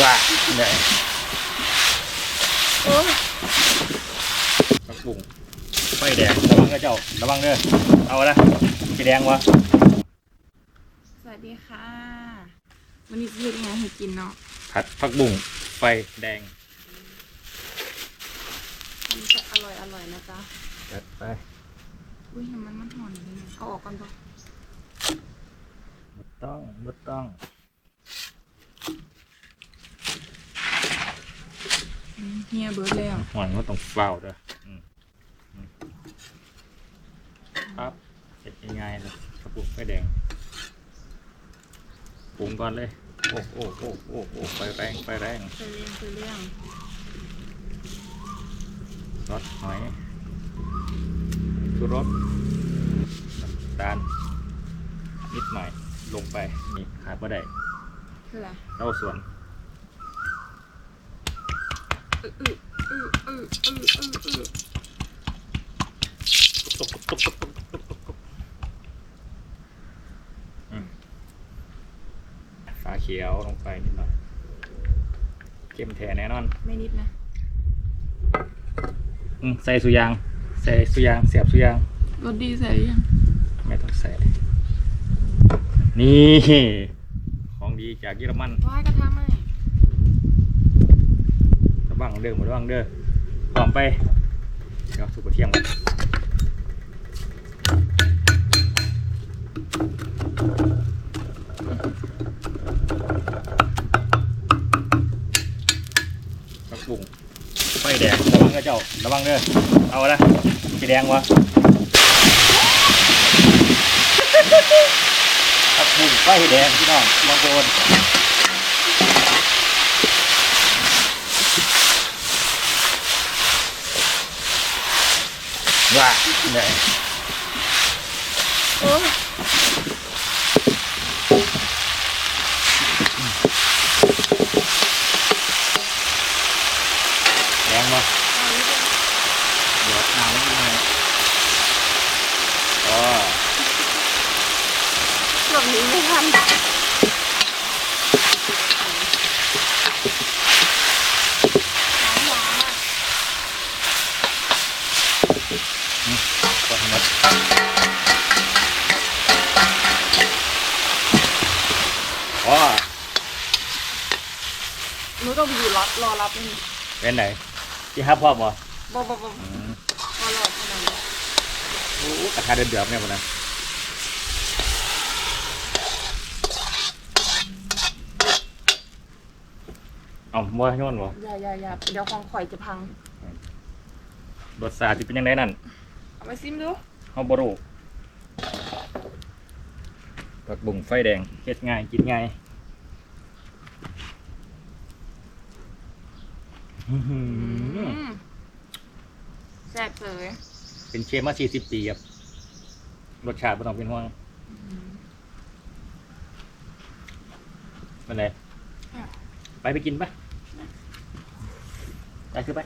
ว้าเนี่ยโอ้ยผักบุ้งไฟแดงระวังเด้อเจ้าระวังเด้อเอาละสีแดงวะสวัสดีค่ะ วันนี้จะเฮ็ดยังไงให้กินเนาะผัดผักบุ้งไฟแดงมันจะอร่อยอร่อยนะจ๊ะจัดไปอุ้ยน้ำมันมันหอนเลยเนี่ยเอาออกก่อนปะบ่ต้องบ่ต้อง อืม เฮียเบิร์ดแล้วหอนก็ต้องเฝ้าเด้ออืมอืมครับเสร็จง่ายๆเลยผักบุ้งไฟแดงปรุงก่อนเลย โอ้โอ้โอ้โอ้โอ้ไฟแรงไฟแรงเคยเรียงเคยเรียงซอสหอยชูรสน้ำตาลนิดหน่อยลงไปนี่ขาดไม่ได้คืออะไรเต้าส่วน ฝาเขียวลงไปนิดหน่อยเข้มแท้แน่นอน ไม่นิดนะอืมใส่สุยาง ใส่สุยาง เสียบสุยางรสดีใส่หรือยัง ไม่ต้องใส่ นี่ ของดีจากเยอรมันว้ายกระทะไหม ระวังเด้อระวังเด้อพร้อมไปเดี๋ยวสุกกระเทียมกันผักบุ้งไฟแดงระวังเด้อเจ้าระวังเด้อเอาละสีแดงวะผักบุ้งไฟแดงพี่น้องบางโดน ว่าเนี่ยโอ้ยแรงมาเดี๋ยวหนาวนิดนึงอ๋อ เกือบหนีไม่ทัน ก็ทำหมดอ๋อ หนูต้องไปอยู่รอรอรับนี่เป็นไหนที่ฮับพ่อบ่บ่บ่บ่อืมรอรอเท่านั้นโอ้กระทะเดือดเดือดเนี่ยบ่นะเอาบ่ย้อนบ่อย่าอย่าอย่าเดี๋ยวของข่อยจะพัง รสชาติสิเป็นยังไงนั่นเอามาซิมดูเฮาบ่รู้ผักบุ้งไฟแดงเฮ็ดง่ายกินง่าย อื้อหือมแซ่บเลยเป็นเชฟมา40ปีครับรสชาติไม่ต้องเป็นห่วงเป็นไรอะไปไปกินปะไปคือไป